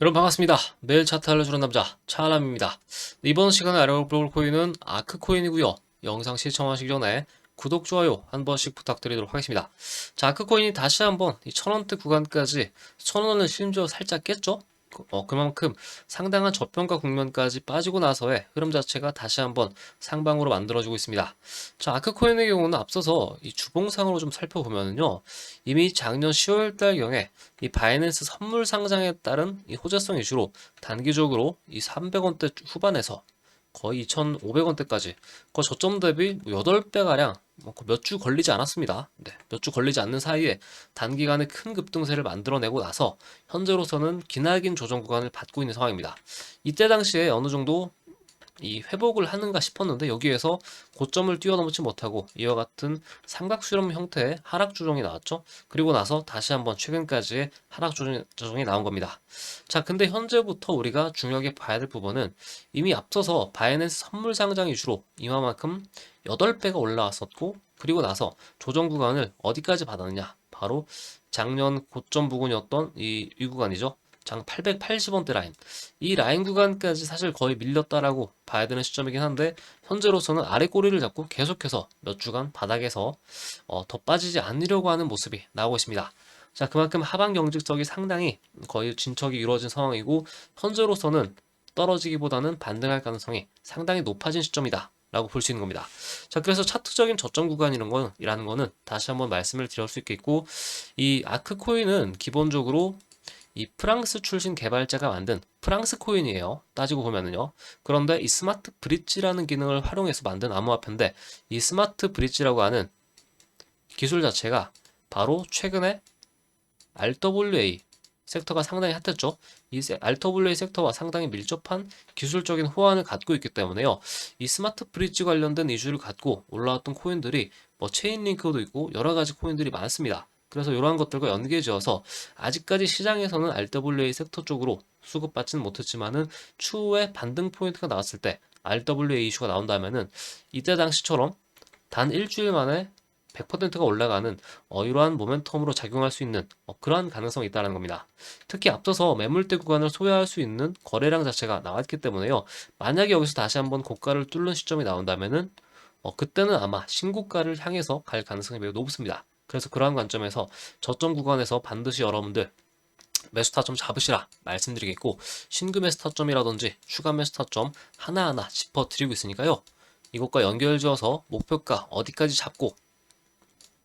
여러분 반갑습니다. 매일 차트 알려주는 남자 차알람입니다. 이번 시간에 알아볼 코인은 아크코인이고요. 영상 시청하시기 전에 구독, 좋아요 한 번씩 부탁드리도록 하겠습니다. 자, 아크코인이 다시 한번 이 천원대 구간까지 천원을 심지어 살짝 깼죠? 그- 어, 그만큼 상당한 저평가 국면까지 빠지고 나서의 흐름 자체가 다시 한번 상방으로 만들어지고 있습니다. 자, 아크코인의 경우는 앞서서 이 주봉상으로 좀 살펴보면요. 이미 작년 10월달경에 이 바이낸스 선물 상장에 따른 이 호재성 이슈로 단기적으로 이 300원대 후반에서 거의 2,500원대까지 그 저점 대비 8배가량 뭐몇주 걸리지 않았습니다. 네, 몇 주 걸리지 않는 사이에 단기간에 큰 급등세를 만들어내고 나서 현재로서는 기나긴 조정 구간을 받고 있는 상황입니다. 이때 당시에 어느 정도 이 회복을 하는가 싶었는데 여기에서 고점을 뛰어넘지 못하고 이와 같은 삼각 수렴 형태의 하락 조정이 나왔죠. 그리고 나서 다시 한번 최근까지의 하락 조정- 조정이 나온 겁니다. 자, 근데 현재부터 우리가 중요하게 봐야 될 부분은 이미 앞서서 바이낸스 선물 상장 이슈로 이만큼 8배가 올라왔었고 그리고 나서 조정 구간을 어디까지 받았느냐? 바로 작년 고점 부근이었던 이, 이 구간이죠. 장 880원대 라인. 이 라인 구간까지 사실 거의 밀렸다라고 봐야 되는 시점이긴 한데 현재로서는 아래 꼬리를 잡고 계속해서 몇 주간 바닥에서 어, 더 빠지지 않으려고 하는 모습이 나오고 있습니다. 자, 그만큼 하방 경직석이 상당히 거의 진척이 이루어진 상황이고 현재로서는 떨어지기보다는 반등할 가능성이 상당히 높아진 시점이다. 라고 볼 수 있는 겁니다. 자, 그래서 차트적인 저점 구간이라는 건, 이라는 거는 다시 한번 말씀을 드릴 수 있겠고, 이 아크 코인은 기본적으로 이 프랑스 출신 개발자가 만든 프랑스 코인이에요. 따지고 보면은요. 그런데 이 스마트 브릿지라는 기능을 활용해서 만든 암호화폐인데 이 스마트 브릿지라고 하는 기술 자체가 바로 최근에 RWA 섹터가 상당히 핫했죠. 이 세- RWA 섹터와 상당히 밀접한 기술적인 호환을 갖고 있기 때문에요. 이 스마트 브릿지 관련된 이슈를 갖고 올라왔던 코인들이 뭐 체인 링크도 있고 여러 가지 코인들이 많습니다. 그래서 이러한 것들과 연계지어서 아직까지 시장에서는 RWA 섹터 쪽으로 수급받지는 못했지만은 추후에 반등 포인트가 나왔을 때 RWA 이슈가 나온다면은 이때 당시처럼 단 일주일 만에 100%가 올라가는 어, 이러한 모멘텀으로 작용할 수 있는 어, 그러한 가능성이 있다는 겁니다. 특히 앞서서 매물대 구간을 소유할 수 있는 거래량 자체가 나왔기 때문에요. 만약에 여기서 다시 한번 고가를 뚫는 시점이 나온다면은 어, 그때는 아마 신고가를 향해서 갈 가능성이 매우 높습니다. 그래서 그러한 관점에서 저점 구간에서 반드시 여러분들 매수 타점 잡으시라 말씀드리겠고 신규 매수 타점이라든지 추가 매수 타점 하나하나 짚어드리고 있으니까요. 이것과 연결지어서 목표가 어디까지 잡고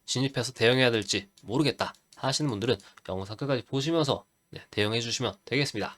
진입해서 대응해야 될지 모르겠다 하시는 분들은 영상 끝까지 보시면서 네, 대응해 주시면 되겠습니다.